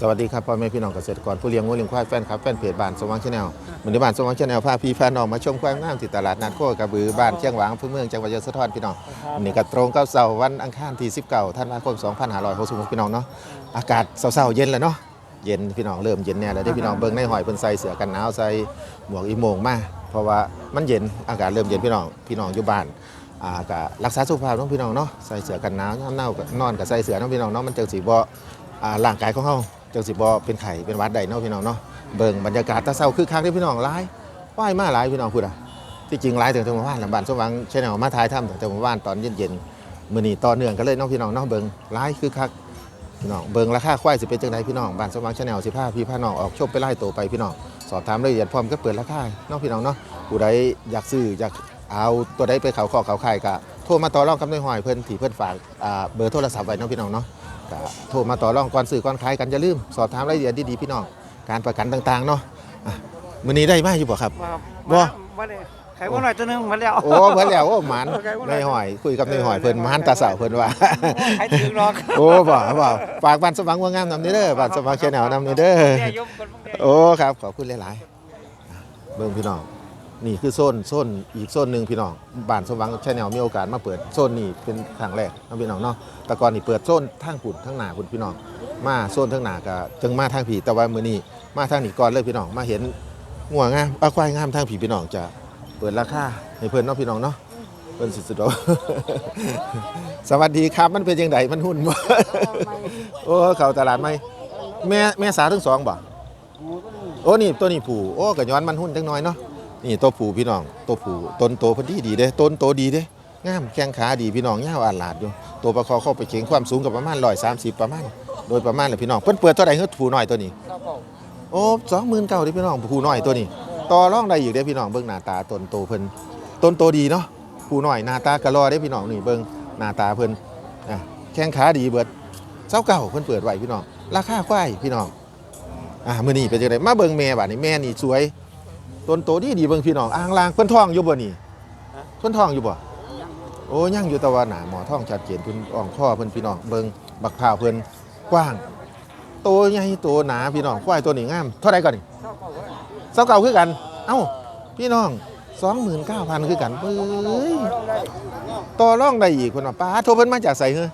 สวัสดีครับพ่อแม่พี่น้องเกษตรกรผู้เลี้ยงงูเลี้ยงควายแฟนครับแฟนเพจบ้านสว่างชาแนลวันนี้บ้านสว่างชาแนลพาพี่พาน้องมาชมควายงามที่ตลาดนัดโคกระบือบ้านเชียงหวางอำเภอเมืองจังหวัดยโสธรพี่น้องวันนี้ก็ตรงกับเสาร์วันอังคารที่19ธันวาคม2566พี่น้องเนาะอากาศเศร้าๆเย็นแล้วเนาะเย็นพี่น้องเริ่มเย็นแน่แล้วได้อพี่น้องเบิ่งในหอยเพิ่นใส่เสื้อกันหนาวใส่หมวกอีโมงมาเพราะว่ามันเย็นอากาศเริ่มเย็นพี่น้องพี่น้องอยู่บ้านอ่าก็รักษาสุขภาพน้องพี่น้องเนาะใส่เสื้อกันหนาวยามหนาวก็นอนกับใส่เสื้อน้องพี่น้องเนาะมันจังสิบ่าร่างกายของเฮา จังสิบ่เป็นไข้เป็นวัดใดเนาะพี่น้องเนาะเบิ่งบรรยากาศตะเช้าคือคักเด้อพี่น้องหลายว่ายมาหลายพี่น้องพูดอะที่จริงหลายถึงจังหวัดบ้านลำบานสมหวังแชนแนลมาถ่ายทำถึงจังหวัดบ้านตอนเย็นๆมื้อนี้ต่อเนื่องกันเลยเนาะพี่น้องเนาะเบิ่งหลายคือคักพี่น้องเบิ่งราคาควายสิเป็นจังไดพี่น้องบ้านสมหวังชนแนลสิพาพี่พาน้องออกชมไปไล่โตไปพี่น้องสอบถามรายละเอียดพร้อมก็เปิดราคาเนาะพี่น้องเนาะผู้ใดอยากซื้ออยากเอาตัวใดไปเขาขอเขาขายก็โทรมาต่อรองกับนายหอยเพิ่นที่เพิ่นฝากเบอร์โทรศัพท์ไว้เนาะพี่น้องเนาะ ก็โทรมาต่อรองก่อนซื้อก่อนขายกันอย่าลืมสอบถามรายละเอียดดีๆพี่น้องการประกันต่างๆเนาะอะมื้อนี้ได้มาอยู่บ่ครับมาบ่บ่ได้ไข่บ่หน่อยตัวหนึงมาแล้ว โอ้เพิ่นแล้วโอ้หมันนายหอยคุยกับนายหอยเพิ่นหมันตาเสาเพิ่นว่า ไข่ถึงหรอกโอ้บ่บ่ฝากบ้านสว่างว่างามนำนี่เด้อบ้านสว่างแชนแนลนำนี่เด้อ เนี่ยยกคนพวกนี้ โอ้ ครับ ขอบคุณหลายๆอะเบิ่งพี่น้อง นี่คือโซนโซนอีกโซนหนึ่งพี่น้องบ้านสว่างชาแนลมีโอกาสมาเปิดโซนนี้เป็นครั้งแรกเนาะพี่น้องเนาะแต่ก่อนนี่เปิดโซนทางปุ่นทางหน้าปุ่นพี่น้อง มาโซนทางหน้าก็จึงมาทางผีแต่ว่ามื้อนี้มาทางนี้ก่อนเลยพี่น้องมาเห็นงัวงามเอาควายงามทางผีพี่น้องจะเปิดราคาให้เพิ่นเนาะพี่น้องเนาะเพิ่นสิสุดๆสวัสดีครับมันเป็นยังไงมันหุ้นบ่โอ้เข้าตลาดไหมแม่แม่สาวทั้งสองบ่โอ้นี่ตัวนี้ผูโอ้กะย้อนมันหุ้นจังน้อยเนาะ นี่ตัวผูพี่น้องตัวผูต้นโตเพันธีดีเด้ต้นโตดีเด้งามแข้งขาดีพี่น้องยาวอาหลาดอยู่ตัวประคอเข้าไปเข็งความสูงกับประมาณ130ประมาณโดยประมาณเลยพี่น้องเพิ่นเปิดเท่าไหร่เฮือผูน้อยตัวนี้โอ้สองหมื่นเก้าดิพี่น้องผูน้อยตัวนี้ต่อรองได้อยู่เด้พี่น้องเบิ่งหน้าตาต้นโตเพิ่นต้นโตดีเนาะผูน้อยหน้าตากะรอเด้พี่น้องนี่เบิ่งหน้าตาเพิ่นอะแข้งขาดีเบิดเจ้าเก่าเพิ่นเปิดไว้พี่น้องราคาควายพี่น้องอ่ามื้อนี้เป็นจังไดมาเบิ่งแม่บัดนี้แม่นี่สวย ต้นโตดีดีเบิ่งพี่น้องอ่างลางเพิ่นท้องอยู่บ่นี่เพิ่นท้องอยู่บ่โอ้ยังอยู่แต่ว่าหนาหมอท้องชัดเจนเพิ่นอ่องข้อเพิ่นพี่น้องเบิ่งบักพร้าวเพิ่นกว้างโตใหญ่โตหนาพี่น้องควายตัวนี้งามเท่าไรก่อนนี่เท่าเก่าคือกัน เอ้าพี่น้อง29,000คือกันเอ้ยต่อรองได้อีกเพิ่นว่าป้าโทรเพิ่นมาจากไสเฮ้อ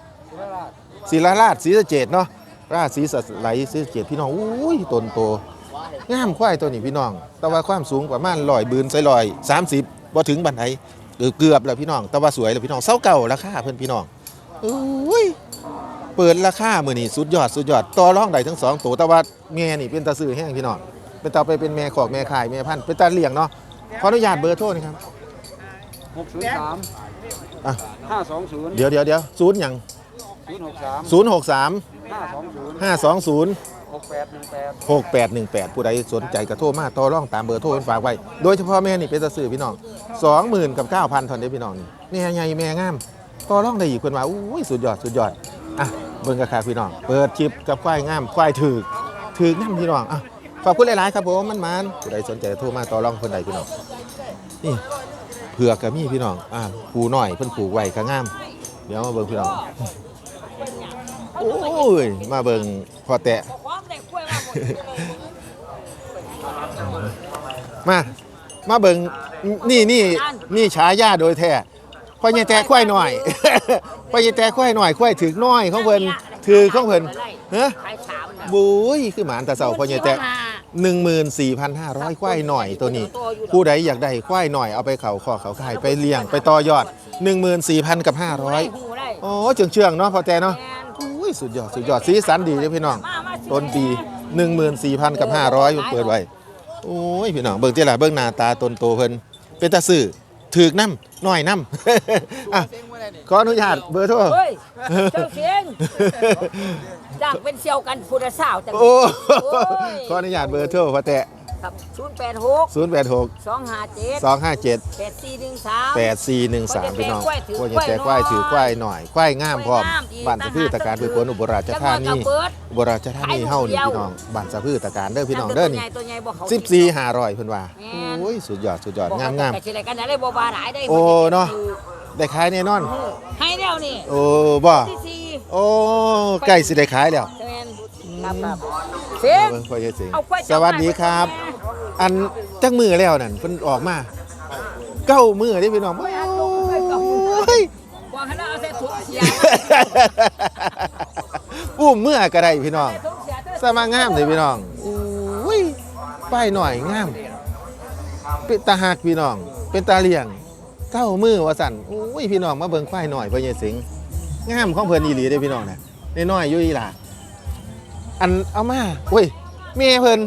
ศิลาราชศรีสะเกษเนาะราศีสะไหลซื้อเกียรติพี่น้องอุ้ยตนโต งามควายตัวนี้พี่น้อง แต่ว่าความสูงประมาณลอยบืนใส่ลอยสามสิบบ่ถึงบันไดเกือบเกือบแล้วพี่น้อง แต่ว่าสวยแล้วพี่น้องเศร้าเก่าราคาเพิ่นพี่น้องอุ้ยเปิดราคามื้อนี้สุดยอดสุดยอดต่อรองได้ทั้งสองตัวแต่ว่าแม่นี่เป็นตาซื้อแห้งพี่น้องเป็นตาไปเป็นแม่ขอกแม่ขายแม่พันธุ์เป็นตาเลี้ยงเนาะขออนุญาตเบอร์โทรนะครับหกศูนย์สามอะห้าสองศูนย์เดี๋ยวเดี๋ยวเดี๋ยวศูนย์หยังศูนย์หกสามศูนย์หกสามห้าสองศูนย์ห้าสองศูนย์ หกแปดหนึ่งแปด6818ผู้ใดสนใจกระโทรมาต่อร่องตามเบอร์โทรเพิ่นฝากไว้ โดยเฉพาะแม่นี่เป็นตะซื้อพี่น้อง20,000กับ9,000เท่านี้พี่น้องนี่แม่ใหญ่แม่งามต่อร่องได้อีกเพิ่นว่าอุ้ยสุดยอดสุดยอดอะเบิ่งกระคาพี่น้องเปิดคลิปกับควายงามควายถึกถึกนำพี่น้องอะขอบคุณหลาย ๆ ครับผมมันมันผู้ใดสนใจโทรมาต่อรองเพิ่นใดพี่น้องนี่เผือกก็มีพี่น้องอะผูหน้อยเพิ่นผูกไว้ก็งาม เดี๋ยวมาเบิ่งพี่น้องโอ้ยมาเบิ่งพอแตะ มา มาเบิงนี่นี่นี่ฉายาโดยแท้พ่อใหญ่แต่ควายหน่อยพ่อใหญ่แต่ควายหน่อยควายถึกน้อยของเพิ่นถือของเพิ่นฮะขายสามน่ะบุ้ยคือหมานตาเสาพ่อใหญ่แต่14,500ควายหน่อยตัวนี้ ผู้ใดอยากได้ควายหน่อยเอาไปเขาขอเขาขายไปเลี้ยงไปต่อยอด14,000กับได้500หูได้อยโอ้เชื่องเชื่องเนาะพอแต่เนาะอุ้ยสุดยอดสุดยอดสีสันดีเลยพี่น้องต้นดี มามาสิต้นปี14,000กับ500มันเปิดไว้ โอ้ยพี่น้องเบิ่งเจ้าล่ะเบิ่งหน้าตาตนโตเพิ่นเป็นตาซื่อถือกน้ำน้อยน้ำอะขออนุญาตเบอร์โทรเฮ้ยเจ้าเสียงจ้างเป็นเซียวกันพุทธสาวจังโอ้ยขออนุญาตเบอร์โทรพอแตะ ครับศูนย์แปดหก086สองห้าเจ็ด257แปดสี่หนึ่งสาม8413พี่น้องควายถือว่าจะแต่ควายถือควายหน่อยควายงามพร้อมควายงามอีกบ้านสะพือตะการพือผลอุบลราชธานีจังหวัดกระเบิดอุบลราชธานีเฮานี่พี่น้องบ้านสะพือตะการเด้อพี่น้องเด้อนี่ตัวใหญ่บ่เขา14 500เพิ่นว่าแม่นโอ้ยสุดยอดสุดยอดบอกงามว่งามแต่สิอะไรกันได้บ่บาหลายได้โอ้เนาะได้ขายแน่นอนให้แล้วนี่โอ้บ่ที่สี่โอ้ใกล้สิได้ขายแล้วแมนอืครับครับเสียงเบิ่งพ่อใหญ่เสียงเอาควายสวัสดีครับ อันจักมือแล้วนั่นเพิ่นออกมาเก้ามือเด้พี่น้องโอ้ยว่าให้เราเอาใส่ถุงเสียอุ้มเมื่อก็ได้พี่น้องสมางามเลยพี่น้องอุ้ยป้ายหน่อยงามเป็นตาหักพี่น้อง เป็นตาเลี้ยงเก้ามือว่าสั่นอุ้ยพี่น้องมาเบิ่งควายหน่อยพ่อใหญ่สิงงามของเพิ่นอีหลีเด้พี่น้องน่ะน้อยๆอยู่อีหล่ะอันเอามาเว้ยแม่เพิ่น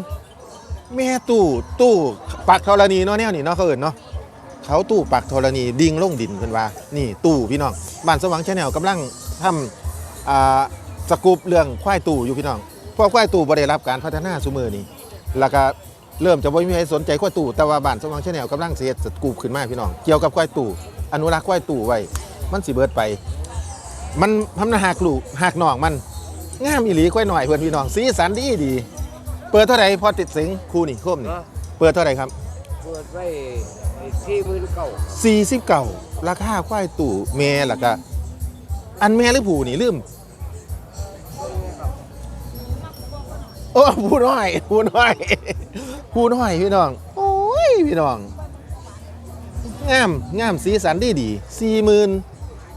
แม่ตู้ตู้ปักธรณีเนาะแนวนี้เนาะเขาเอิ้นเนาะเขาตู้ปักธรณีดิ่งลงดินเพิ่นว่า นี่ตู้พี่น้องบ้านสว่างชาแนลกำลังทำอ่าสกูปเรื่องควายตู้อยู่พี่น้องเพราะควายตู้บ่ได้รับการพัฒนาซุมือนี้แล้วก็เริ่มจะบ่มีใครสนใจควายตู้แต่ว่าบ้านสว่างชาแนลกำลังเฮ็ดสกูปขึ้นมาพี่น้องเกี่ยวกับควายตู้อนุรักษ์ควายตู้ไว้มันสิเบิดไป มันทำนาหักลูกหักหนองมันงามอีหลีควายหน่อยเพื่อนพี่น้องสีสันดีดี เปิดเท่าไหร่พอติดสิงคู่นี่โคมนี่ เปิดเท่าไหร่ครับเปิดไว้ที่มือเก่า40เก่าราคาควายตู่แม่ล่ะก็อันแม่หรือผู้นี่ลืมโอ้ผู้น้อยผู้น้อยผู้น้อยพี่น้อง โอ้ยพี่น้องงามงามสีสันดีดีสี่หมื่น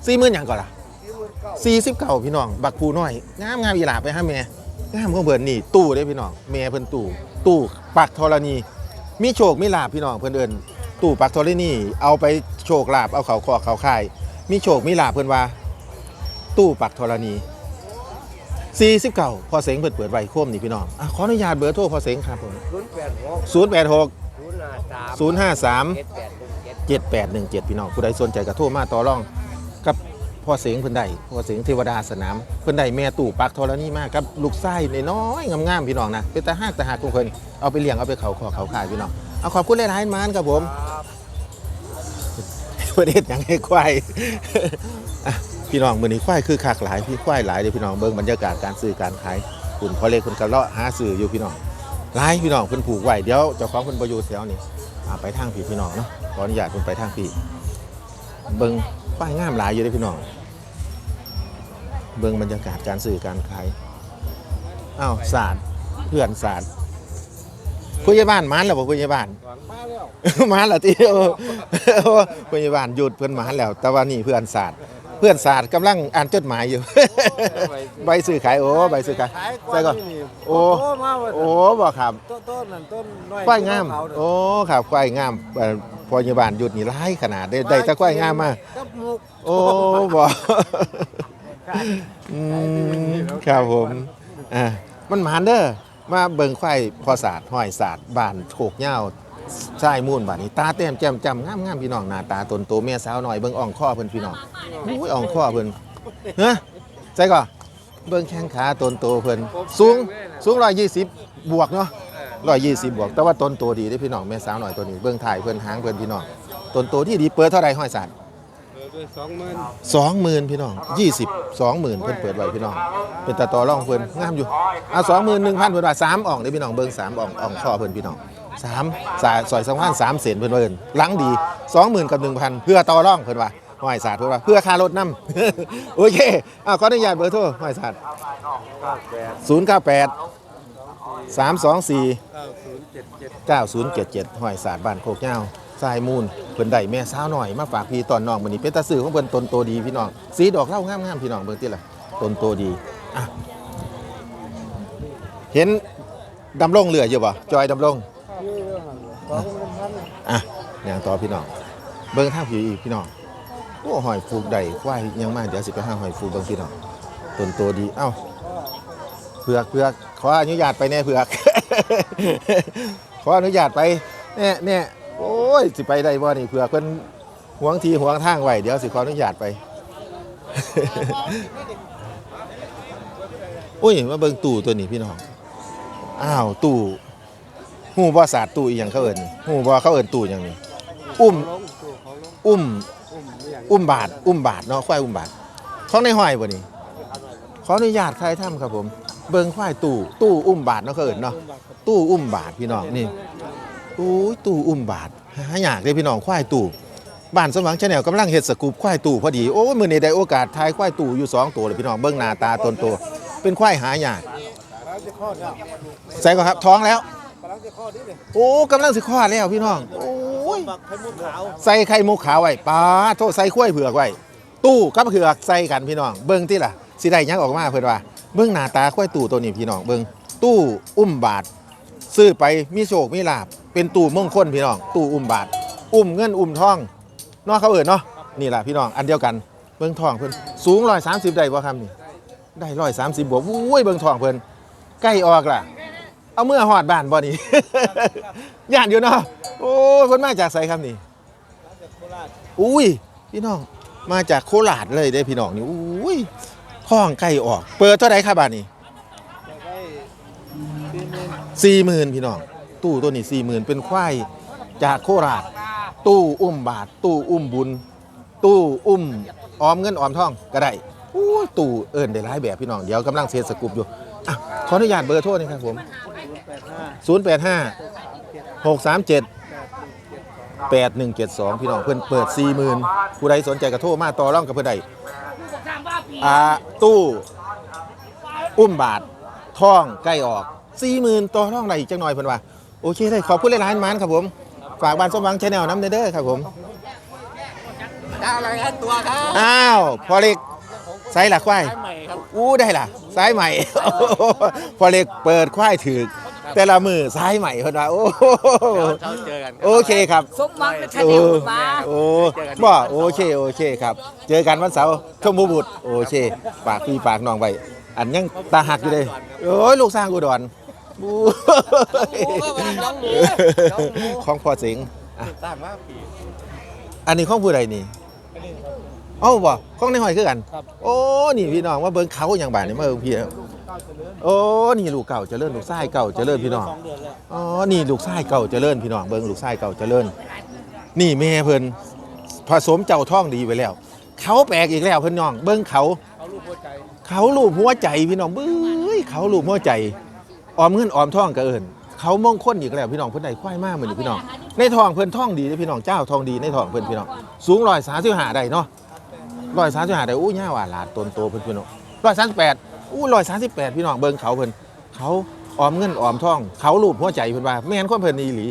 สี่หมื่นอย่างก่อนล่ะที่มือเก่าสี่สิบเก่าพี่น้อง บักผู้น้อยงามงามอีหลาไปฮะแม่ งามของเพิ่นนี่ตู้เด้พี่น้องแม่เพิ่นตู้ตู้ปักธรณี มีโชคมีลาบพี่น้องเพิ่นเอิ้นตู้ปักธรณีเอาไปโชคลาบเอาเขาคอเขาค่าย มีโชคมีลาบเพิ่นว่า ตู้ปักธรณี40เก่าพอเสงเปิดเปิดไว้โคมนี่พี่น้องอะขออนุญาตเบอร์โทรพอเสงครับผมศูนย์แปดหก086 ศูนย์ห้าสาม053 เจ็ดแปดหนึ่งเจ็ด 7817 พี่น้องผู้ใดสนใจก็โทรมาต่อรองกับ พ่อเสียงเพิ่นได้พ่อเสียงเทวดาสนามเพิ่นได้แม่ตู่ปักธรณีมากกับลูกไส้น้อยๆงามๆพี่น้องนะเป็นตาหากตาหากของเพิ่นเอาไปเลี้ยงเอาไปเขาคอเขาขายพี่น้องเอาขอบคุณหลายๆมานครับผมประเด็นยังให้ควายพี่น้องมือนี้ควายคือคักหลายพี่ควายหลายเลยพี่น้องเบิ่งบรรยากาศการซื้อการขายคุณพ่อเล็กคุณกระเลาะหาซื้ออยู่พี่น้องหลายพี่น้องเพิ่นผูกไว้เดี๋ยวเจ้าของเพิ่นบ่อยู่แถวนี้อ่ไปทางพี่พี่น้องเนาะขออนุญาตเพิ่นไปทางพี่เบิ้ง ป้ายงามหลายอยู่เลยพี่น้องเบิงบรรยากาศการสื่อการขายอ้าวศาสตร์เพื่อนศาสตร์ผู้ใหญ่บ้านมันแล้วบ่ผู้ใหญ่บ้านหวังมาแล้วมาแล้วที่โอ้โอ้ผู้ใหญ่บ้านหยุดเพื่อนมาแล้ว แต่ว่านี่เพื่อนศาสตร์เพื่อนศาสตร์กำลังอ่านจดหมายอยู่ ใบสื่อขายโอ้ใบสื่อขายใส่ก่อนโอ้โอ้มาว่าโอ้บ่ครับต้นต้นนั่นต้นน้อยควายงาม โอ้ครับควายงาม พอยาบาลหยุดนี่ร้ายขนาดได้ได้แตะควายงามมากับหมุกโอ้บ่อืมครับผมอ่ามันหมานเด้อมาเบิ่งควายพอศาสตร์ห้อยศาสตร์บ้านโคกเหย้าชายมูลบ้านนี้ตาแต้มแจ่มจำงามงามพี่น้องหน้าตาตนโตแม่สาวหน่อยเบิ่งอ่องข้อเพิ่นพี่น้องอุ้ยอ่องข้อเพิ่นเฮ้ใส่ก่อนเบิ่งแข้งขาตนโตเพิ่นสูงสูง120 บวกเนาะ 120บบวก แต่ว่าตนโตดีเด้พี่น้องแม่สาวหน่อยตัวนี้เบิ่งถ่ายเพิ่อนหางเพิ่อนพี่น้องตนโตที่ดีเปิดเท่าไรห้อยศาสตร์เปิดด้วยสองหมื่นสองหมื่นพี่น้องยี่สิบสองหมื่นเพิ่นเปิดไว้พี่น้อง เป็นตาต่อร่องเพิ่นงามอยู่เอาสองหมื่นหนึ่งพันเพิ่นว่าสามอ่องเด้พี่น้องเบิ่งสามอ่องอ่องข้อเพิ่อนพี่น้องสามสายซอยสองพันสามเศษเพิ่อนว่าเอิ้นหลังดีสองหมื่นกับหนึ่งพันเพื่อต่อร่องเพิ่นว่าห้อยศาสตร์เพิ่นว่าเพื่อค่ารถน้ำโอเคอ้าวขออนุญาตเบอร์โทรห้อยศาสตร์ศูนย์เก้าแปด สามสองสี่เก้าศูนย์เจ็ดเจ็ด9077ห้อยศาสตร์บ้านโคกเหย้าทรายมูลเพิ่นได้แม่สาวหน่อยมาฝากพี่ตอนน้องมื้อนี้เป็นตาซื้อของเพิ่นตนโตดีพี่น้อง สีดอกเหล้างามๆพี่น้องเบิ่งติล่ะตนโตดีอะเห็นดำรงเหลืออยู่บ่จอยดำรงนี่เรื่องสองหมื่นพันอะอย่างต่อพี่น้อง เบิ่งทางผิวอีกพี่น้องโอ้หอยฟูกได้ควายยังมาเดี๋ยวสิไปหาหอยฟูกเบิ่งพี่น้องตนโตดีเอ้าเผือกเผือก ขออนุญาตไปแน่เผือก ขออนุญาตไปเนี่ยเนี่ยโอ้ยสิไปได้บ่นี่เผือกเพิ่นหวงทีหวงทางไว้เดี๋ยวสิขออนุญาตไป อุ้ยมาเบิ่งตู้ตัวนี้พี่น้องอ้าวตู้หูบ่ศาสตร์ตู้อีหยังเขาเอิ้นนี่หูบ่เขาเอิ้นตู้หยังนี่อุ้มอุ้มอุ้มอุ้มบาท อุ้มบาทเนาะควายอุ้มบาทของในห้อยบ่นี่ขออนุญาตใครทำครับผม เบิงควายตู้ตู้อุ้มบาทเนาะเขาเอิ้นเนาะตู้อุ้มบาทพี่น้องนี่โอ้ยตู้อุ้มบาทหายากเลยพี่น้องควายตู้บ้านสมหวังชาแนลกำลังเฮ็ดสกูปควายตู้พอดีโอ้มื้อนี้ได้โอกาสทายควายตู้อยู่สองตัวเลยพี่น้องเบิ่งหน้าตาตนโตเป็นควายหายากข้อด้วใส่ก่อนครับท้องแล้วโอ้กำลังสิคลอดแล้วพี่น้องโอ้ยใส่ไข่มุกขาวไว้ป้าโทษใส่ข้วยเผือกไว้ตู้กับเผือกใส่กันพี่น้องเบิ้งที่ล่ะสิได้ยังออกมาเพิ่อนว่า เบิ้องหน้าตาข้วยตู้ตัวนี้พี่น้องเบิ้งตู้อุ้มบาท ซื้อไปมีโชคมีลาบเป็นตู้มงคลพี่น้อง ตู้อุ้มบาท อุ้มเงินอุ้มทองเนาะเขาเอิ้นเนาะนี่แหละพี่น้องอันเดียวกันเบิ้งทองเพิ่นสูง130ได้บ่ครับนี่ได้130บบวกอุ้ยเบิ้งทองเพิ่นใกล้ออกล่ะ เอาเมื่อหอดบ้านบ่นี่ย่านอยู่เนาะโอ้ยเพิ่นมาจากไสครับนี่อุ้ยพี่น้องมาจากโคราชเลยเด้พี่น้องนี่อุ้ย ท้องใกล้ออก เปิดเท่าไหร่ครับบ้านนี้สี่หมื่นพี่น้อง ตู้ตัวนี้สี่หมื่นเป็นควายจากโคราช ตู้อุ้มบาท ตู้อุ้มบุญ ตู้อุ้มออมเงินออมทองก็ได้อู้ตู้เอิญได้หลายแบบพี่น้องเดี๋ยวกำลังเซตสกุปอยู่อะขออนุญาตเบอร์โทรหนะครับผมแปดห้า085 637 8172 พี่น้องเพิ่อนเปิด 40,000ผู้ใดสนใจก็โทรมาต่อร่องกับเพิ่นได้ อ่าตู้อุ้มบาทท่องใกล้ออก40,000ต่อรองได้อีกจังหน่อยเพิ่นว่าโอเคเลยขอบคุณหลายๆมันครับผม ฝากบ้านสมหวังชาแนลน้ำเด้อครับผมดาวอะไรกันตัวครับอ้าวพอเล็กไซส์หลักควายใหม่ครับอู้ได้ล่ะซ้ายใหม่ พอเล็กเปิดควายถือ แต่ละมือซ้ายใหม่เพิ่นว่าโอ้โหเช้าเจอกันโอเคครับ สมหวังและชาโอ้แนลมาโอ้บ่โอเคโอเคครับ เจอกันวันเสาร์ชมพูบุตรโอเคปากพี่ปากน้องไปอันยังตาหักอยู่เลยโอ้ยลูกสร้างกูดอนบู๊ของพ่อสิงห์อะต่างว่าปีอันนี้ของผู้ใดนี่อันนี้ครับเอ้าบ่ของในหอยคือกันครับโอ้ นี่พี่น้องว่าเบิ่งเขาอย่างบาดนี่มาเบิ่งพี่ครับเก้าเจริญโอ้นี่ลูกเก่าเจริญลูกชายเก่าเจริญพี่น้องสองเดือนแล้วอ๋อนี่ลูกชายเก่าเจริญพี่น้องเบิ่งลูกชายเก่าเจริญ นี่แม่เพิ่นผสมเจ้าท่องดีไว้แล้ว เขาแปลกอีกแล้วเพิ่นน้อง เบิ่งเขาเขาลูกหัวใจเขาลูบหัวใจพี่น้องเบ้ยเขาลูบหัวใจออมเงินออมท่องก็เอิ้นเขามงคลอีกแล้วพี่น้องเพิ่นได้ควายมากเหมือนพี่น้องในท้องเพิ่นท่องดีเด้อพี่น้องเจ้าทองดีในท้องเพิ่นพี่น้องสูง135ได้เนาะ135ได้อู้ย่าว่าหลาดตนโตเพิ่นพี่น้อง138อู้ 138พี่น้องเบิ่งเขาเพิ่นเขาออมเงินออมทอง เขาลูบหัวใจเพิ่นว่าแม่งั้นคนเพิ่นอีหลี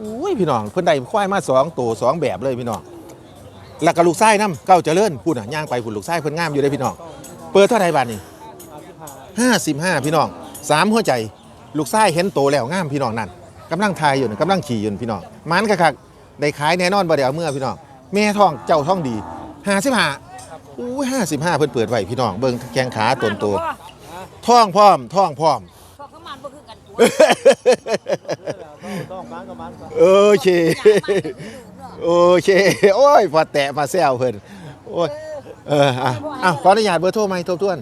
อุ้ยพี่น้องเพิ่นได้ควายมาสองตัวสองแบบเลยพี่น้องแล้วก็ลูกไส้น้ำเก้าเจริญพูดน่ะย่างไปพูดลูกไส้เพิ่นงามอยู่ได้อพี่น้องเปิดเท่าไหร่บาทนี่อาสิบห้าพี่น้องสามหัวใจลูกไส้เห็นโตแล้วงามพี่น้องนั่นกำลังทายอยู่นะกำลังขี่อยู่พี่น้องมันคักได้ขายแน่นอนบ่ได้เอาเมื่อพี่น้องแม่ท้องเจ้าท้องดี55 อู้55เพิ่นเปิดไว้พี่น้องเบิ่งแข้งขาตนโตท้องพร้อมท้องพร้อมพวกเขามันบ่คือกันตัวต้องบ้านกับบ้านโอเค โอเค โอ้ยพอแตะมาแซวเพิ่นโอ้ยเอออะอะขออนุญาตเบอร์โทรใหม่ทบทวน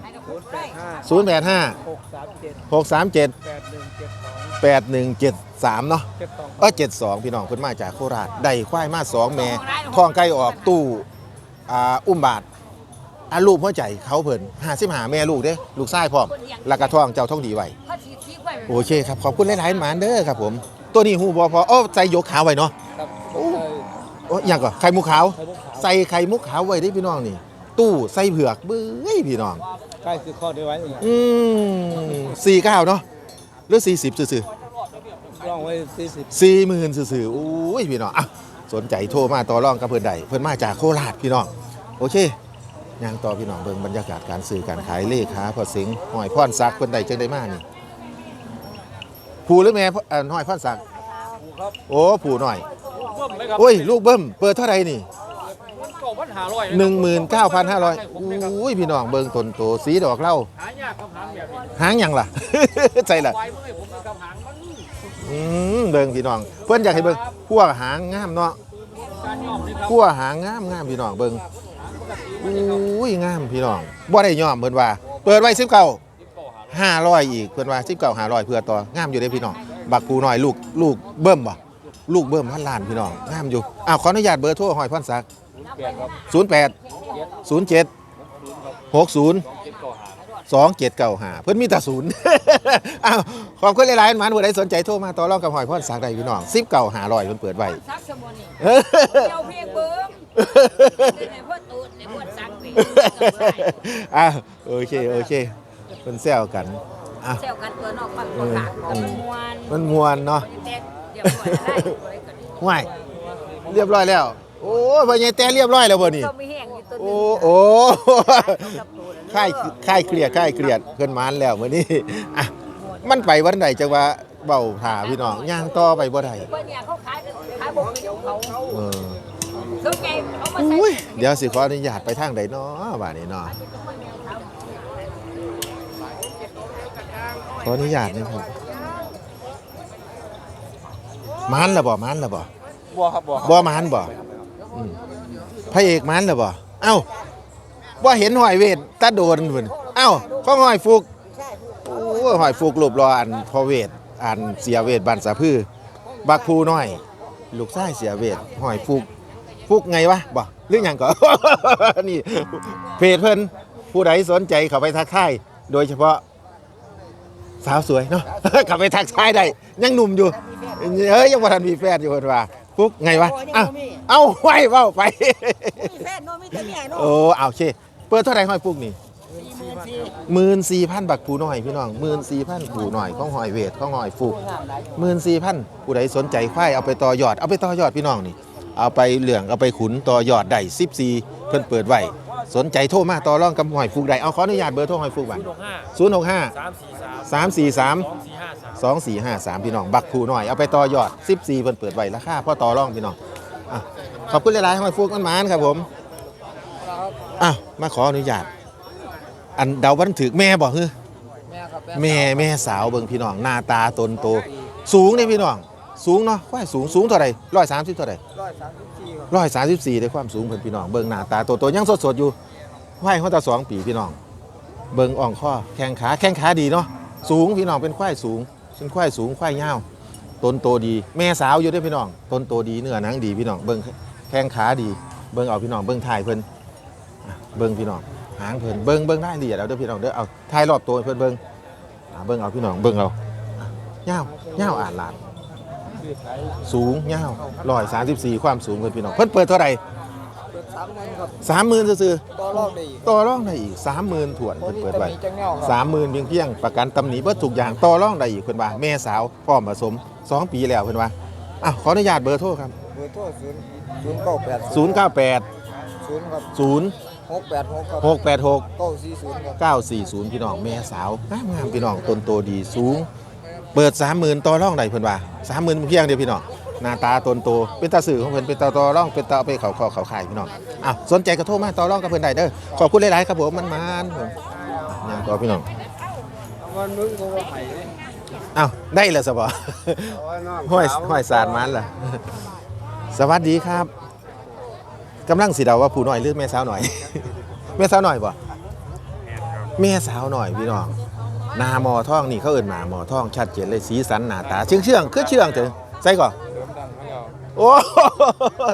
ศูนย์แปดห้า085หกสามเจ็ด637แปดหนึ่งเจ็ดสอง8173 เนาะเจ็ดสองเออเจ็ดสองพี่น้องเพิ่นมาจากโคราช ได้ควายมาสองแม่ท้องไก่ออกตู้ อ่า อุ้มบาท อาลูกหัวใจเขาเพิ่นหาสิบหาแม่ลูกเด้ลูกชายพร้อมแล้วก็ท้องเจ้าท้องดีไว้เขาสิทิ้งไว้โอเคครับขอบคุณหลายๆหมานเด้อครับผมตัวนี้ฮู้บ่พออ้อใจยกขาวไว้เนาะครับโอ้โอ้ยังก่อนไข่มุกขาวไข่มุกขาว ใส่ไข่มุกขาวไว้เด้พี่น้องนี่ ตู้ใส่เผือกเบ้ยพี่น้องใกล้คือข้อได้ไว้เลยอืมสี่เก้าเนาะหรือสี่สิบซื่อๆร่องไว้สี่สิบสี่หมื่นสื่อๆโอ้ยพี่น้องอะสนใจโทรมาต่อรองกับเพื่อนใดเพื่อนมาจากโคราชพี่น้อง โอเค ย่างต่อพี่น้องเบิ่งบรรยากาศการซื้อการขายเลขค้าพอสิงหอยพรซักเพื่อนใดจังได้มานี่ผู้หรือแม่พ่อเอ่อหอยพรซักครับโอ้ผู้หน่อยเพิ่มเลยครับโอ้ยลูกเบิ้มเปิดเท่าไหร่นี่เก้าพันห้าร้อยหนึ่งหมื่นเก้าพันห้าร้อยโอ้ยพี่น้องเบิ่งตนโตสีดอกเหล่าหายากครับหางแบบนี้หางหยังล่ะ ใจล่ะไฟเมื่อผมเป็นกับหางมันอืมเบิ่งพี่น้อง เพื่อนอยากให้เบิ่งพวกหางงามเนาะการย่อมนี่ครับพัวหางงามงามพี่น้องเบิ่ง อุ้ยงามพี่น้องบ่ได้ยอมเพิ่นว่า เปิดไว้สิบเก้าห้าร้อยอีกเพิ่นว่าห้าร้อยเพื่อต่องามอยู่เด้พี่น้องบักกูน้อยลูกลูกเบิ่มบ่ลูกเบิ่มพันล้านพี่น้องงามอยู่อ้าวขออนุญาตเบอร์โทรหอยพันศักดิ์เปลี่ยนครับ 08 07 60เจ็ดเก้าหา2795เพิ่นมีแต่ศูนย์อ้าวขอบคุณหลายๆมันผู้ใดสนใจโทรมาต่อรองกับหอยพันศักดิ์ได้พี่น้อง19 500เพิ่นเปิดไว้ซักสมอนี่เออเจ้าเพียงเบิ่มในพ่อตูดในพ่อซักไปอะโอเคโอเคเป็นแซวกันอะเซลกันตัวนอกบ้านตัวกลางแต่มันมวนมันมวนเนาะเด็กเดี๋ยวปล่อยได้ห่วยเรียบร้อยแล้ว โอ้ยพ่อใหญ่แต่เรียบร้อยแล้วบ่นี่ก็มีแห้งอยู่ตัวหนึโอ้งโอ้กับตัวนั้น ค่ายค่ายเครียดค่ายเครียดเพิ่นมานแล้วมื้อนี้อะมันไปวันใดจังว่าเบ้าท่าพี่น้องย่างต่อไปบ่ได้เพิ่นเนี่ยเขาขายขายบ่เป็นของเขาเออเขาไงเขามาใส่อุ้ยเดี๋ยวสิขออนุญาตไปทางใดเนาะบาดนี้เนาะขออนุญาตนะครับมันล่ะบ่มันล่ะบ่บัวครับบัวบ่มันบ่อืมพระเอกมันล่ะบ่เอ้า บ่เห็นหอยเวทตาโดนพุ่นเอ้าของหอยฟุกโอ้ยหอยฟุกรูปรออันพอเวทอันเสียเวทบ้านสะพือบักภูน้อย ลูกชายเสียเวทหอยฟุกฟุกไงวะบ่เรื่องหยังก่อน นี่เพจเพิ่นผู้ใดสนใจเข้าไปทักทายโดยเฉพาะ สาวสวยเนาะ เข้าไปทักทายได้ยังหนุ่มอยู่เอ้ยยังบ่ทันมีแฟนอยู่เพิ่นว่าฟุกไงวะเอ้าเอ้าไว้เว้าไป มีแฟนเนาะมีแต่เมียเนาะ โอ้เอาโอเค เปิดเท่าไหร่หอยฟุกนี่หมื่นสี่พันบักผูน้อยพี่น้องหมื่นสี่พันผูน้อยของหอยเวทของหอยฟุกหมื่นสี่พันผู้ใดสนใจควายเอาไปต่อยอดเอาไปต่อยอดพี่น้องนี่ เอาไปเหลืองเอาไปขุนต่อยอดได้สิบสี่เพิ่นเปิดไว้สนใจโทรมาต่อรองกับหอยฟุกได้เอาขออนุญาตเบอร์โทรหอยฟุกบันหกห้าศูนย์หกห้าสามสี่สามสามสี่สามสองสี่ห้าสาม2453พี่น้องบักผูหน่อยเอาไปต่อยอด14เพิ่นเปิดไว้ราคาพ่อต่อรองพี่น้องอะขอบคุณหลายๆให้มาฟูกมันหมานครับผม อ้าวมาขออนุญาต อันเดาวันถึกแม่บอกคือแม่ครับแม่แม่สาวเบิ่งพี่น้องหน้าตาตนโต สูงเนี่ยพี่น้อง สูงเนาะว่าสูงสูงเท่าไหร่ร้อยสามสิบเท่าไหร่ร้อยสามสิบสี่ครับร้อยสามสิบสี่ได้ความสูงเพิ่นพี่น้องเบิ่งหน้าตาโตโตยังสดสดๆอยู่ไหวเขาตาสองปีพี่น้อง เบิ่งอ่องข้อแข้งขาแข้งขาดีเนาะสูงพี่น้องเป็นควายสูงเป็นควายสูงควายยาวต้นโตดี แม่สาวอยู่เด้วยพี่น้องต้นโตดีเนื้อหนังดีพี่น้องเบิ่งแข้งขาดี เบิ่งเอาพี่น้องเบิ่งถ่ายเพิ่นอะ เบิ่งพี่น้องหางเพิ่นเบิ่งเบิ่งได้ดีแล้วเด้อพี่น้องเด้อเอาถ่ายรอบตัวให้เพิ่นเบิ่งอะเบิ่งเอาพี่น้องเบิ่งเอาอะยาวยาวอ่านหลานสูงยาวร้อยสามสิบสี่ความสูงเพิ่นพี่น้องเพิ่นเปิดเท่าไหร่เปิดสามหมื่นครับสามหมื่นซื่อต่อรอบได้อีกๆต่อรองได้อีกสามหมื่นถวนโอ้เพิ่นนี่เปิดจะไว้มีจังเงาคสารับมหมื่นเพียงเพียงประกันตำหนิเบิดทุกอย่างต่อรองได้อีกเพิ่นว่าแม่สาวพร้อมผสมสองปีแล้วเพิ่นว่าอะขออนุญาตเบอร์โทรครับเบอร์โทรศูนย์ศูนย์เก้าแปด0 9 8ศูนย์ครับ0 หกแปดหกครับ6 8 6 เก้าสี่ศูนย์ครับ9 4 0 พี่น้องแม่สาวงามงามพี่น้องต้นโตดีสูง เปิด 30,000ต่อรองได้เพิ่นว่า30,000เพียงเดียวพี่น้องหน้าตาต้นโตเป็นตาสื่อของเพิ่นเป็นตาต่อรองเป็นตาเอาไปเขาคอเขาขายพี่น้องอ้าวสนใจก็โทรมาต่อรองกับเพิ่นได้เด้อขอบคุณหลายๆครับผมมันมันๆผมอะย่างต่อพี่น้องวันมึงก็ว่าไผ่เลยอ้าวได้แล้วสบอห้อยห้อยสารมันล่ะ สวัสดีครับ กำลังสิเดาว่าผู้น้อยหรือแม่สาวหน่อย แม่สาวหน่อยบ่แม่สาวหน่อยพี่น้องหนาหมอท่องนี่เขาเอิ่นหนาหมอท่องชัดเจนเลยสีสันหน้าตาเชื่องเชื่องๆคือเชื่องเถอะใส่ก่อนโอ้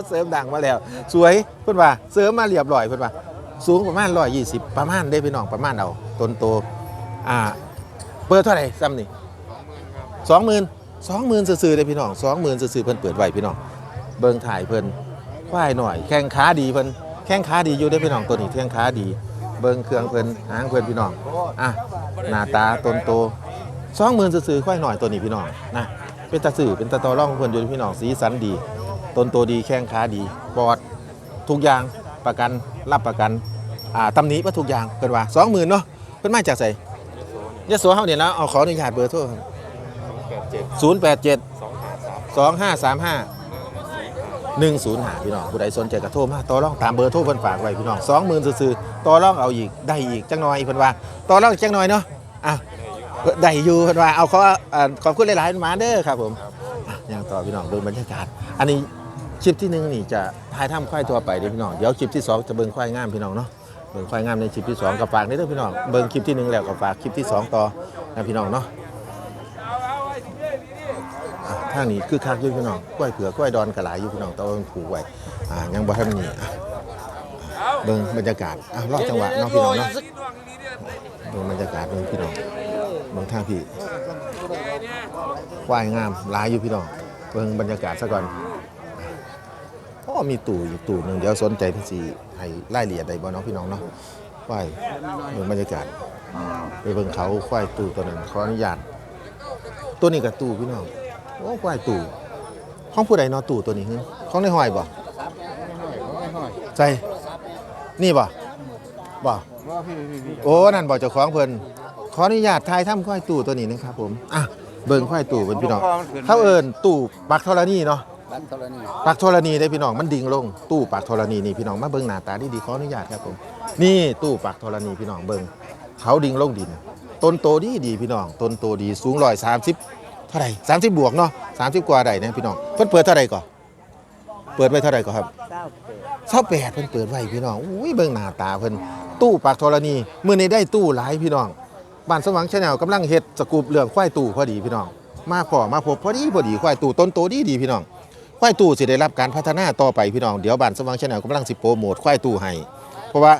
เสริมดังมาแล้ว สวยเพิ่นว่าเสริมมาเรียบร้อยเพิ่นว่าสูงประมาณ120ประมาณได้พี่น้องประมาณเอาต้นโตอ่าเปิดเท่าไหร่ซ้ำนี่สองหมื่นสองหมื่นซื่อๆเลยพี่น้องสองหมื่นซื่อๆเพิ่นเปิดไว้พี่น้องเบิ่งถ่ายเพิ่น ควายหน่อย แข้งขาดีเพิ่นแข้งขาดีอยู่ได้พี่น้องตัวนี้แข้งขาดี เบิ่งเครื่องเพิ่นหางเพิ่นพี่น้องอะหน้าตาตนโตสองหมื่นซื่อๆควายหน่อยตัวนี้พี่น้องนะเป็นตาสื่อเป็นตาตอร่องเพิ่นอยู่เด้พี่น้องสีสันดีต้นโตดีแข้งขาดีปอดทุกอย่างประกันรับประกันอ่าตำหนิว่าทุกอย่างเพิ่นว่าสองหมื่นเนาะเพิ่นมาจากไสยะโสเฮาเนี่ยแล้วเอาขออนุญาตเบอร์โทรครับ0 8 7 2 5 3 5 1 0หาพี่น้องผู้ใดสนใจก็โทรมาต่อรองตามเบอร์โทรเพิ่นฝากไว้พี่น้อง20,000ซื่อๆต่อรองเอาอีกได้อีกจังหน่อยเพิ่นว่าต่อรองจังหน่อยเนาะอะได้อยู่เพิ่นว่าเอาขออ่าขอบคุณหลายๆมาเด้อครับผมอะอย่างต่อพี่น้องเบิ่งบรรยากาศ อันนี้คลิปที่หนึ่งนี่จะถ่ายทำควายตัวไปเด้อพี่น้องเดี๋ยวคลิปที่สองจะเบิ่งควายงามพี่น้องเนาะเบิ่งควายงามในคลิปที่สองก็ฝากนี่เด้อพี่น้องเบิ่งคลิปที่หนึ่งแล้วก็ฝากคลิปที่สองต่อนะพี่น้องเนาะ ทางนี้คือคักอยู่พี่น้องกล้วยเผือกกล้วยดอนกระหลายอยู่พี่น้องแตะวันผูกไว้อ่ายังบ่ทันมีอ่เบิ่งบรรยากาศอะรอบจังหวะเนาะพี่น้องเนาะเบิ่งบรรยากาศเบิ่งพี่น้องเบิ่งทางพี่ควายงามหลายอยู่พี่น้องเบิ่งบรรยากาศซะก่อนโอ้มีตู่อยู่ตู่หนึ่งเดี๋ยวสนใจพี่สิให้รายละเอียดได้บ่เนาะพี่น้องเนาะควายเบิ่งบรรยากาศไปเบิ่งเขาควายตู่ตัวนั้นขออนุญาตตัวนี้กับตู่พี่น้อง โอ้ควายตู่ของผู้ใดเนอตู่ตัวนี้ฮึของในห้อยบ่ใช่นี่บ่บ่ว่าพี่พี่พี่โอ้นั่นบ่เจ้าของเพิ่นขออนุญาตทายถ้ำควายตู่ตัวนี้นะครับผมอะเบิ่งควายตู่เพิ่นพี่น้องเขาเอิ้นตู่ปักธรณีเนาะร้านธรณีปากธรณีได้พี่น้องมันดิ่งลง ตู้ปากธรณีนี่พี่น้องมาเบิ่งหน้าตาดีๆขออนุญาตครับผมนี่ตู้ปากธรณีพี่น้องเบิ่งเขาดิ่งลงดินต้นโตดีดีพี่น้องต้นโตดีสูงร้อยสามสิบเท่าไหร่สามสิบบวกเนาะสามสิบกว่าได้นะพี่น้องเพิ่นเปิดเท่าไหร่ก่อนเปิดไว้เท่าไหร่ก่อนครับเศร้าแปดเพิ่นเปิดไว้พี่น้องอุ้ยเบิ่งหน้าตาเพิ่นตู้ปากธรณีมื้อนี้ได้ตู้หลายพี่น้องบ้านสว่างชาแนลกำลังเฮ็ดสกูปเรื่องควายตู้พอดีพี่น้อง มาพอมาพบพอดีพอดีควายตู้ต้นโตดีดีพี่น้องควายตู้สิได้รับการพัฒนาต่อไปพี่น้องเดี๋ยวบ้านสว่างชาแนลกำลังสิโปรโมทควายตู้ให้เพราะว่า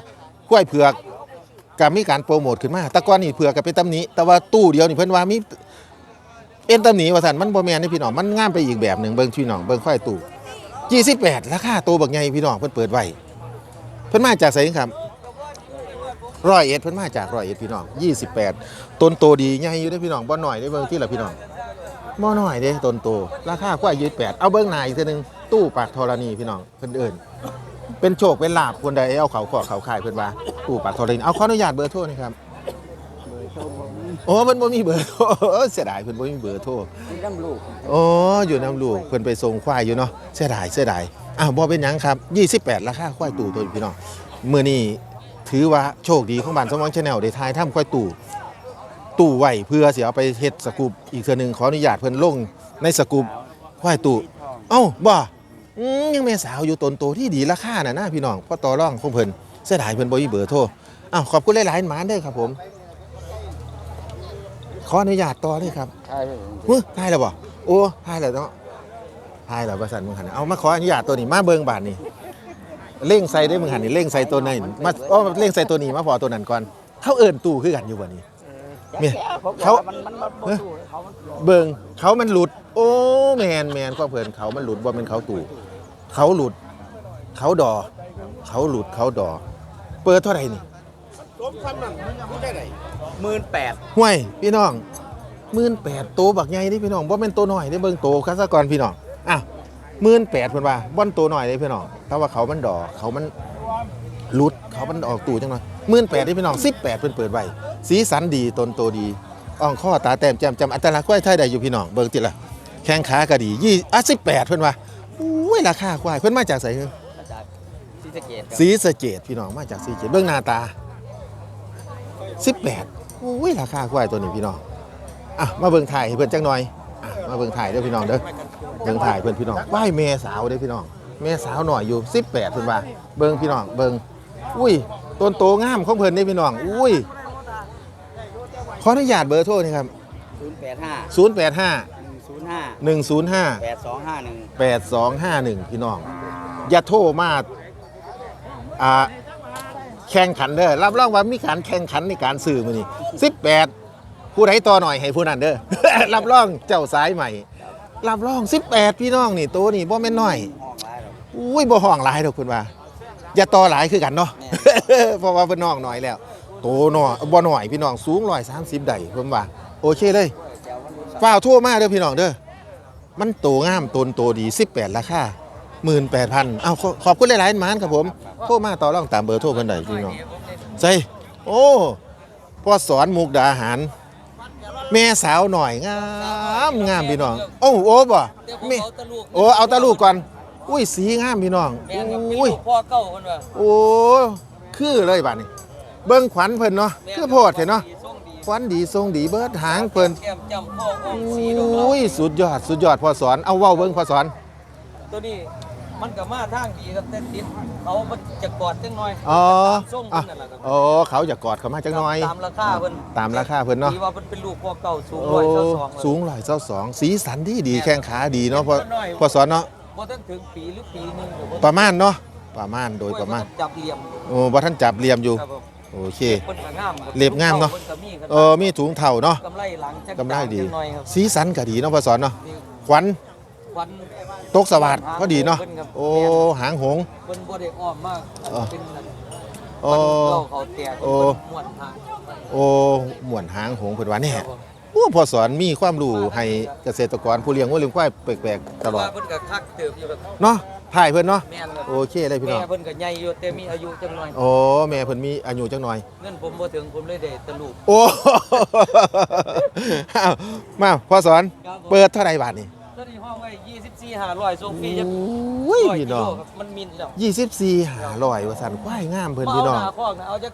ควายเผือกก็มีการโปรโมทขึ้นมาแต่ก่อนนี่เผือกก็เป็นตำหนิแต่ว่าตู้เดียวนี่เพิ่นว่ามี เป็นตำหนิว่าซั่นมันบ่แมนนี่พี่น้องมันงามไปอีกแบบหนึ่งเบิ่งพี่น้องเบิ่งควายตู้28ราคาตัวบักใหญ่พี่น้องเพิ่นเปิดไว้เพิ่นมาจากไสครับร้อยเอ็ดเพิ่นมาจากร้อยเอ็ดพี่น้อง28ต้นโตดีใหญ่อยู่เด้พี่น้องบ่น้อยได้เบิ่งที่ละพี่น้องบ่น้อยเด้ต้นโตราคากว่ายืดแปดเอาเบิ้งหน้าอีกทีหนึงตู้ปากธรณีพี่น้องเพิ่นเอิ้นเป็นโชคเป็นลาบคนใดเอาเขาขอเขาขายเพิ่นว่าตู้ปากธรณีเอาขออนุญาตเบอร์โทรหนะครับ โอ้เพิ่นบ่มีเบอร์โทรเสียดายเพิ่นบ่มีเบอร์โทรที่น้ำลูกอ๋ออยู่น้ำลูกเพิ่นไปส่งควายอยู่เนาะเสียดายเสียดายอ้าวบ่เป็นหยังครับ 28 ราคาควายตู่ตัวนี้พี่น้องมื้อนี้ถือว่าโชคดีของบ้านสมองชาแนลได้ทายถ้ำควายตู่ตู้ไว้เพื่อสิเอาไปเฮ็ดสกูปอีกเทื่อหนึงขออนุญาตเพิ่นลงในสกูปควายตู้เอ้าบ่อืมยังแม่สาวอยู่ตนโตที่ดีราคาน่ะนะพี่น้องเพราะต่อรองของเพิ่นเสียดายเพิ่นบ่มีเบอร์โทรอ้าวขอบคุณหลายๆหมานเด้อครับผมข ออนุญาตต่อเลยครับใช่พี่เฮ้ยทายแล้วบ่โอ้ทายแล้วเนาะทายแล้วประสันมึงหันเอามาขออนุญาตตัวนี้มาเบิ่งบาทนี่เล่งใส่ได้มึงหันนี่เล่งใส่ตัวนั้นมาอ้อเล่งใส่ตัวนี้มาพอตัวนั้นก่อนเขาเอิ้นตู้คือกันอยู่บ่นี่เนี่ยเขามันมันมันบ่สู้เขามันเบิงเขามันหลุด โอ้แมนแมนก็เพิ่นเขามันหลุดว่าเป็นเขาตู่เขาหลุด เขาดอ เขาหลุดเขาดอ เปิดเท่าไหร่นี่ หมื่นแปดห่วยพี่น้องหมื่นแปดตัวบักใหญ่นี่พี่น้องบ่เป็นตัวน้อยได้เบิ่งโตคัสกรพี่น้องอะหมื่นแปดเพิ่นว่าบ่อนตัวน้อยได้พี่น้องแต่ว่าเขามันดอเขามันหลุดเขามันออกตู่จังหน่อยหมื่นแปดได้พี่น้องสิบแปดเพิ่นเปิดไว้สีสันดีตนโตดีอ่องข้อตาแต้มแจ่มจำอัตลักษณ์ควายไทยได้อยู่พี่น้องเบิ่งติละแข้งขาก็ดียี่อะสิบแปดเพิ่นว่าอุ้ยราคาควายเพิ่นมาจากไสคือจากศรีสะเกดครับศรีสะเกดพี่น้องมาจากศรีสะเกดเบื้องหน้าตา 18อุ้ยราคาควายตัวนี้พี่น้องอะมาเบิ่งถ่ายให้เพิ่นจักหน่อยอะมาเบิ่งถ่ายเด้อพี่น้องเด้อเบิ่งถ่ายเพิ่นพี่น้องควายแม่สาวเด้อพี่น้องแม่สาวหน่อยอยู่18เพิ่นว่าเบิ่งพี่น้องเบิ่งอุ้ยต้นโตงามของเพิ่นเด้อพี่น้องอุ้ยขออนุญาตเบอร์โทรนี่ครับศูนย์แปดห้า085หนึ่งศูนย์ห้า105แปดสองห้าหนึ่ง8251พี่น้องอย่าโทรมาอ่า แข่งขันเด้อรับรองว่ามีการแข่งขันในการซื้อมื้อนี้18ผู้ใดต่อหน่อยให้ผู้นั้นเด้อ รับรองเจ้าสายใหม่ รับรอง18พี่น้องนี่ตัวนี่บ่แม่นน้อยอุ้ยบ่ห้องหลายดอกเพิ่นว่าอย่าต่อหลายคือกันเนาะ เพราะว่าเพิ่นน้องน้อยแล้ว โตหน้อยบ่น้อยพี่น้องสูง130ได้เพิ่นว่า โอเคเลยฝ้าวทั่วมาเด้อพี่น้องเด้อมันโตงามตนโตดี18ราคา18,000อ้าวขอขอบคุณหลายๆหมานครับผม โทรมาต่อรองตามเบอร์โทรเพิ่นได้พี่น้องใส่โอ้พ่อสอนมุกดาหาร แม่สาวหน่อยงามงามพี่น้อง โอ้โอ้บ่แม่โอ้เอาตาลูกก่อน อุ้ยสีงามพี่น้องอุ้ยพ่อเก้าคนว่าโอ้คือเลยบัดนี้ เบิ่งขวัญเพิ่นเนาะคือโพดเห็นเนาะส่งดีขวัญดีทรงดีเบิดหางเพิ่นแก้มจำพ่ออโองสีดอกเรา้ยสุดยอดสุดยอดพอสอนเอาเว้าเบิ่งพอสอนตัวนี้ มันก็มาทางดีครับแต่ติดเขามันจะกอดจังหน่อยอ๋อส่งอะเพิ่นนั่นแหละครับอ๋อเขาจะกอดเขามาจักหน่อย ตามราคาเพิ่นตามราคาเพิ่นเนาะ ดีว่ามันเป็นลูกพ่อเก่าสูงโอ้ร้อยเท่าสองสูงร้อยเจ้าสองสีสันดีดีแข้งขาดีเนาะพอพอสอนเนาะบ่ต้องถึงปีหรือปีหนึงเดี๋ยวบ่ประมาณเนาะประมาณโดยประมาณจับเหลี่ยมโอ้บ่ท่านจับเหลี่ยมอยู่ครับผมโอเค เพิ่นก็งามเรียบงามเนาะ พิ่ก็มีครับเออมีถุงเท่าเนาะกำไรหลังจักกำไรดี จังหน่อยครับสีสันก็ดีเนาะพอสอนเนาะนี่ขวัญ วัน ตกสวัสดก็ดีเนาะพิ่ครับโอ้หางหงส์เพิ่นบ่ได้อ้อมมากอ๋อเป็นโอ้เจ้าเขาแตกโอ้เพิ่นม่วนทางโอ้หมวนหางหงเพิ่นว่าแน่โอ้พอสอนมีความรู้ให้เกษตรกรผู้เลี้ยงวัวเลี้ยงควายแปลกๆตลอดว่าเพิ่นก็คักเติบอยู่ครับเนาะถ่ายเพิ่นเนาะแม่นครับโอเคเลยพี่น้แม่องเพิ่นก็ใหญ่อยู่แต่มีอายุจังหน่อยโอ้แม่เพิ่นมีอายุจังหน่อยเงินผมบ่ถึงผมเลยได้แตะลูกโอ้อ้าวมาพ่อสอนครับผมเปิดเท่าไหร่บาทนี่ ส่งฟรีจักโอ้ยร้อยพี่กิน้โลองครับมันมินแล้วยี่สิบสี่หาลอยว่าสันควายงามเพิ่นมาพี่เอาน้องหน้าคอกนะเอาจัก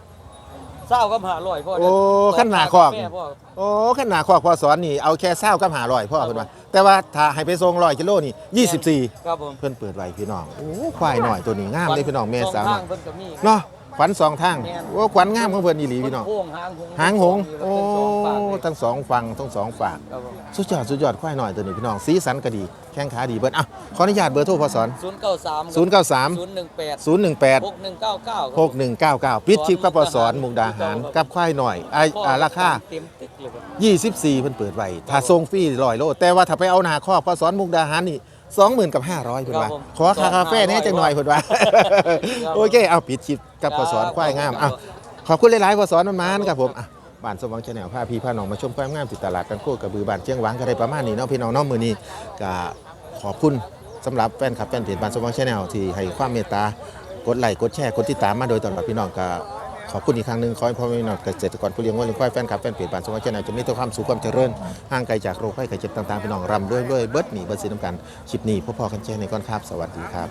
เศร้ากับ500พ่อโอ้ขั้นหน้าคอกแม่พ่อโอ้ขนาดขวากพ่อสอนนี่เอาแค่เศร้ากับหาลอยพ่อเพิ่นว่าแต่ว่าถ้าให้ไปส่งร้อยกิโลนี่ยี่สิบสี่ครับผมเพิ่นเปิดไว้พี่น้องโอ้ควายหน่อยตัวนี้งามเลยพี่น้องแม่สาวทางเพิ่นก็มีเนาะ ขวัญสองทางแม่น โอ้ขวัญงามของเพิ่นอีหลีพี่น้องโค้งหางหงหางหงโอ้โอ้ทั้งสองฝั่งเลยทั้งสองฝั่งทั้งสองฝากครับผมสุดยอดสุดยอดควายหน่อยตัวนี้พี่น้องสีสันก็ดีแข้งขาดีเบิดอะขออนุญาตเบอร์โทรพ่อสอน093 093 018 018 6199 6199ปิดชิปกับปสอนมุกดาหารกับควายหน่อยอ่าอ่าราคา เต็มตึกเลยครับ 24เพิ่นเปิดไว้ถ้าส่งฟรีร้อยโล แต่ว่าถ้าไปเอาหนาคอกปสอนมุกดาหารนี่ 20,000กับ500เพิ่นว่าครับผมขอค่ากาแฟแหน่จังหน่อยเพิ่นว่า ครับ โอเค เอาปิดชิปกับปสอนควายงามอะขอบคุณหลายๆปสอนมันมานครับผมอะบ้านสมหวังชาแนลพาพี่พาน้องมาชมควายงามติดตลาดกันโคกระบือบ้านเชียงหวังก็ได้ประมาณนี้เนาะพี่น้องเน้องมือนี้ก็ขอบคุณสำหรับแฟนคลับแฟนเพจบ้านสมหวังชาแนลที่ให้ความเมตตากดไลค์กดแชร์กดติดตามมาโดยตลอดพี่น้องก็ ขอบคุณอีกครั้งหนึ่งขอให้พ่อแม่พี่น้องเกษตรกรผู้เลี้ยงวัวเลี้ยงควายแฟนคลับแฟนเพจบ้านสมวัติเจริญจะมีแต่ความสุขความเจริญห่างไกลจากโรคภัยไข้เจ็บต่างๆพี่น้องรำด้วยด้วยเบิดหนีเบิดสีน้ำกันคลิปนี้พ่อพ่อกันแจ้งในก้อนครับสวัสดีครับ